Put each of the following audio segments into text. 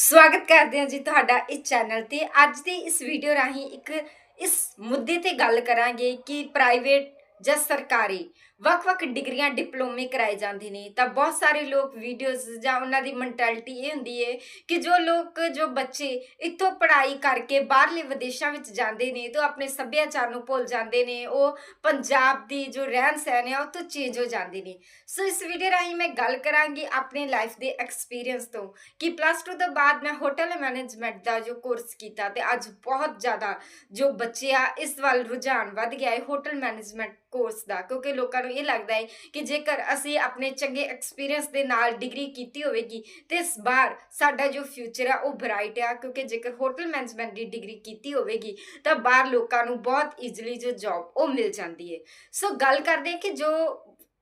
ਸਵਾਗਤ ਕਰਦੇ ਹਾਂ ਜੀ ਤੁਹਾਡਾ ਇਸ ਚੈਨਲ ਤੇ। ਅੱਜ ਦੀ ਇਸ ਵੀਡੀਓ ਰਾਹੀਂ ਇੱਕ ਇਸ ਮੁੱਦੇ ਤੇ ਗੱਲ ਕਰਾਂਗੇ ਕਿ ਪ੍ਰਾਈਵੇਟ ਜਾਂ ਸਰਕਾਰੀ, ਵੱਖ-ਵੱਖ ਡਿਗਰੀਆਂ, ਡਿਪਲੋਮੇ ਕਰਾਏ ਜਾਂਦੇ ਨੇ, ਤਾਂ ਬਹੁਤ ਸਾਰੇ ਲੋਕ ਵੀਡੀਓਜ਼ ਜਾਂ ਉਹਨਾਂ ਦੀ ਮੈਂਟੈਲਿਟੀ ਇਹ ਹੁੰਦੀ ਹੈ ਕਿ ਜੋ ਲੋਕ, ਜੋ ਬੱਚੇ ਇੱਥੋਂ ਪੜ੍ਹਾਈ ਕਰਕੇ ਬਾਹਰਲੇ ਵਿਦੇਸ਼ਾਂ ਵਿੱਚ ਜਾਂਦੇ ਨੇ ਤਾਂ ਆਪਣੇ ਸੱਭਿਆਚਾਰ ਨੂੰ ਭੁੱਲ ਜਾਂਦੇ ਨੇ, ਉਹ ਪੰਜਾਬ ਦੀ ਜੋ ਰਹਿਣ ਸਹਿਣ ਹੈ ਉਹ ਤੋਂ ਚੇਂਜ ਹੋ ਜਾਂਦੇ ਨੇ। ਸੋ ਇਸ ਵੀਡੀਓ ਰਾਹੀਂ ਮੈਂ ਗੱਲ ਕਰਾਂਗੀ ਆਪਣੇ ਲਾਈਫ ਦੇ ਐਕਸਪੀਰੀਅੰਸ ਤੋਂ ਕਿ ਪਲੱਸ 2 ਤੋਂ ਬਾਅਦ ਮੈਂ ਹੋਟਲ ਮੈਨੇਜਮੈਂਟ ਦਾ ਜੋ ਕੋਰਸ ਕੀਤਾ ਤੇ ਅੱਜ ਬਹੁਤ ਜ਼ਿਆਦਾ ਜੋ ਬੱਚੇ ਆ, ਇਸ ਵੱਲ ਰੁਝਾਨ ਵੱਧ ਗਿਆ ਹੈ ਹੋਟਲ ਮੈਨੇਜਮੈਂਟ ਕੋਰਸ ਦਾ, ਕਿਉਂਕਿ ਲੋਕਾਂ ਨੂੰ ਇਹ ਲੱਗਦਾ ਹੈ ਕਿ ਜੇਕਰ ਅਸੀਂ ਆਪਣੇ ਚੰਗੇ ਐਕਸਪੀਰੀਅੰਸ ਦੇ ਨਾਲ ਡਿਗਰੀ ਕੀਤੀ ਹੋਵੇਗੀ, ਤੇ ਇਸ ਬਾਰ ਸਾਡਾ ਜੋ ਫਿਊਚਰ ਆ, ਉਹ ਬ੍ਰਾਈਟ ਆ, ਕਿਉਂਕਿ ਜੇਕਰ ਹੋਟਲ ਮੈਨੇਜਮੈਂਟ ਦੀ ਡਿਗਰੀ ਕੀਤੀ ਹੋਵੇਗੀ, ਤਾਂ ਬਾਹਰ ਲੋਕਾਂ ਨੂੰ ਬਹੁਤ ਈਜ਼ੀਲੀ ਜੋ ਜੌਬ ਉਹ ਮਿਲ ਜਾਂਦੀ ਹੈ। ਸੋ ਗੱਲ ਕਰਦੇ ਹਾਂ ਕਿ ਜੋ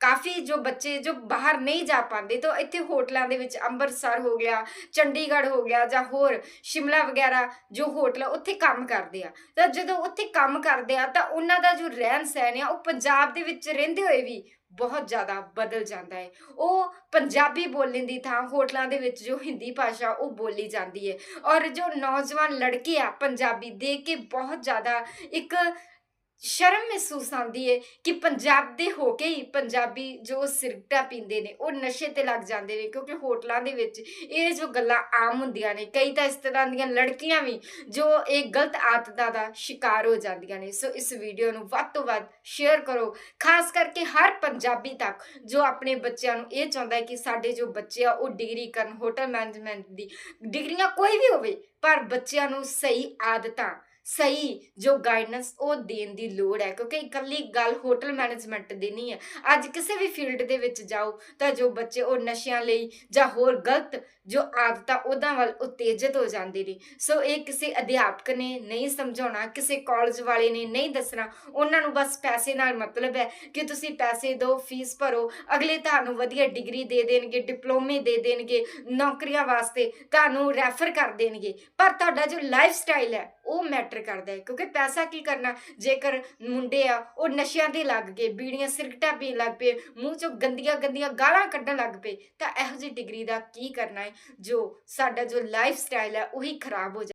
ਕਾਫੀ ਜੋ ਬੱਚੇ ਜੋ ਬਾਹਰ ਨਹੀਂ ਜਾ ਪਾਉਂਦੇ, ਤਾਂ ਇੱਥੇ ਹੋਟਲਾਂ ਦੇ ਵਿੱਚ ਅੰਮ੍ਰਿਤਸਰ ਹੋ ਗਿਆ, ਚੰਡੀਗੜ੍ਹ ਹੋ ਗਿਆ ਜਾਂ ਹੋਰ ਸ਼ਿਮਲਾ ਵਗੈਰਾ ਜੋ ਹੋਟਲ ਉੱਥੇ ਕੰਮ ਕਰਦੇ ਆ। ਤਾਂ ਜਦੋਂ ਉੱਥੇ ਕੰਮ ਕਰਦੇ ਆ, ਤਾਂ ਉਹਨਾਂ ਦਾ ਜੋ ਰਹਿਣ ਸਹਿਣ ਆ, ਉਹ ਪੰਜਾਬ ਦੇ ਵਿੱਚ ਰਹਿੰਦੇ ਹੋਏ ਵੀ ਬਹੁਤ ਜ਼ਿਆਦਾ ਬਦਲ ਜਾਂਦਾ ਹੈ। ਉਹ ਪੰਜਾਬੀ ਬੋਲਣ ਦੀ ਥਾਂ, ਹੋਟਲਾਂ ਦੇ ਵਿੱਚ ਜੋ ਹਿੰਦੀ ਭਾਸ਼ਾ, ਉਹ ਬੋਲੀ ਜਾਂਦੀ ਹੈ। ਔਰ ਜੋ ਨੌਜਵਾਨ ਲੜਕੇ ਆ, ਪੰਜਾਬੀ, ਦੇਖ ਕੇ ਬਹੁਤ ਜ਼ਿਆਦਾ ਇੱਕ ਸ਼ਰਮ ਮਹਿਸੂਸ ਆਉਂਦੀ ਹੈ ਕਿ ਪੰਜਾਬ ਦੇ ਹੋ ਕੇ ਹੀ ਪੰਜਾਬੀ ਜੋ ਸਿਰਟਾ ਪੀਂਦੇ ਨੇ, ਉਹ ਨਸ਼ੇ ਤੇ ਲੱਗ ਜਾਂਦੇ ਨੇ, ਕਿਉਂਕਿ ਹੋਟਲਾਂ ਦੇ ਵਿੱਚ ਇਹ ਜੋ ਗੱਲਾਂ ਆਮ ਹੁੰਦੀਆਂ ਨੇ, ਕਈ ਤਾਂ ਇਸ ਤਰ੍ਹਾਂ ਦੀਆਂ ਲੜਕੀਆਂ ਵੀ ਜੋ ਇਹ ਗਲਤ ਆਦਤਾਂ ਦਾ ਸ਼ਿਕਾਰ ਹੋ ਜਾਂਦੀਆਂ ਨੇ। ਸੋ ਇਸ ਵੀਡੀਓ ਨੂੰ ਵੱਧ ਤੋਂ ਵੱਧ ਸ਼ੇਅਰ ਕਰੋ, ਖਾਸ ਕਰਕੇ ਹਰ ਪੰਜਾਬੀ ਤੱਕ ਜੋ ਆਪਣੇ ਬੱਚਿਆਂ ਨੂੰ ਇਹ ਚਾਹੁੰਦਾ ਹੈ ਕਿ ਸਾਡੇ ਜੋ ਬੱਚੇ ਆ, ਉਹ ਡਿਗਰੀ ਕਰਨ, ਹੋਟਲ ਮੈਨੇਜਮੈਂਟ ਦੀ ਡਿਗਰੀਆਂ ਕੋਈ ਵੀ ਹੋਵੇ, ਪਰ ਬੱਚਿਆਂ ਨੂੰ ਸਹੀ ਆਦਤਾਂ ਸਹੀ ਜੋ ਗਾਈਡੈਂਸ ਉਹ ਦੇਣ ਦੀ ਲੋੜ ਹੈ, ਕਿਉਂਕਿ ਇਕੱਲੀ ਗੱਲ ਹੋਟਲ ਮੈਨੇਜਮੈਂਟ ਦੀ ਨਹੀਂ ਹੈ। ਅੱਜ ਕਿਸੇ ਵੀ ਫੀਲਡ ਦੇ ਵਿੱਚ ਜਾਓ ਤਾਂ ਜੋ ਬੱਚੇ ਉਹ ਨਸ਼ਿਆਂ ਲਈ ਜਾਂ ਹੋਰ ਗਲਤ ਜੋ ਆਦਤਾਂ ਉਹਦਾਂ ਵੱਲ ਉਤੇਜਿਤ ਹੋ ਜਾਂਦੇ ਨੇ। ਸੋ ਇਹ ਕਿਸੇ ਅਧਿਆਪਕ ਨੇ ਨਹੀਂ ਸਮਝਾਉਣਾ, ਕਿਸੇ ਕਾਲਜ ਵਾਲੇ ਨੇ ਨਹੀਂ ਦੱਸਣਾ, ਉਹਨਾਂ ਨੂੰ ਬਸ ਪੈਸੇ ਨਾਲ ਮਤਲਬ ਹੈ ਕਿ ਤੁਸੀਂ ਪੈਸੇ ਦਿਓ ਫੀਸ ਭਰੋ, ਅਗਲੇ ਤੁਹਾਨੂੰ ਵਧੀਆ ਡਿਗਰੀ ਦੇ ਦੇਣਗੇ ਡਿਪਲੋਮੇ ਦੇ ਦੇਣਗੇ, ਨੌਕਰੀਆਂ ਵਾਸਤੇ ਤੁਹਾਨੂੰ ਰੈਫਰ ਕਰ ਦੇਣਗੇ। ਪਰ ਤੁਹਾਡਾ ਜੋ ਲਾਈਫ ਸਟਾਈਲ ਹੈ ਉਹ ਮੈਟਰ ਕਰਦਾ ਹੈ। ਕਿਉਂਕਿ ਪੈਸਾ ਕੀ ਕਰਨਾ? ਜੇਕਰ ਮੁੰਡੇ ਆ, ਉਹ ਨਸ਼ਿਆਂ ਦੇ ਲੱਗ ਗਏ, ਬੀੜੀਆਂ ਸਿਰਕਟਾਂ ਪੀਣ ਲੱਗ ਪਏ, ਮੂੰਹ ਚੋਂ ਗੰਦੀਆਂ ਗੰਦੀਆਂ ਗਾਲਾਂ ਕੱਢਣ ਲੱਗ ਪਏ, ਤਾਂ ਇਹੋ ਜਿਹੀ ਡਿਗਰੀ ਦਾ ਕੀ ਕਰਨਾ ਹੈ? ਜੋ ਸਾਡਾ ਜੋ ਲਾਈਫ ਸਟਾਈਲ ਹੈ, ਉਹੀ ਖਰਾਬ ਹੋ ਜਾ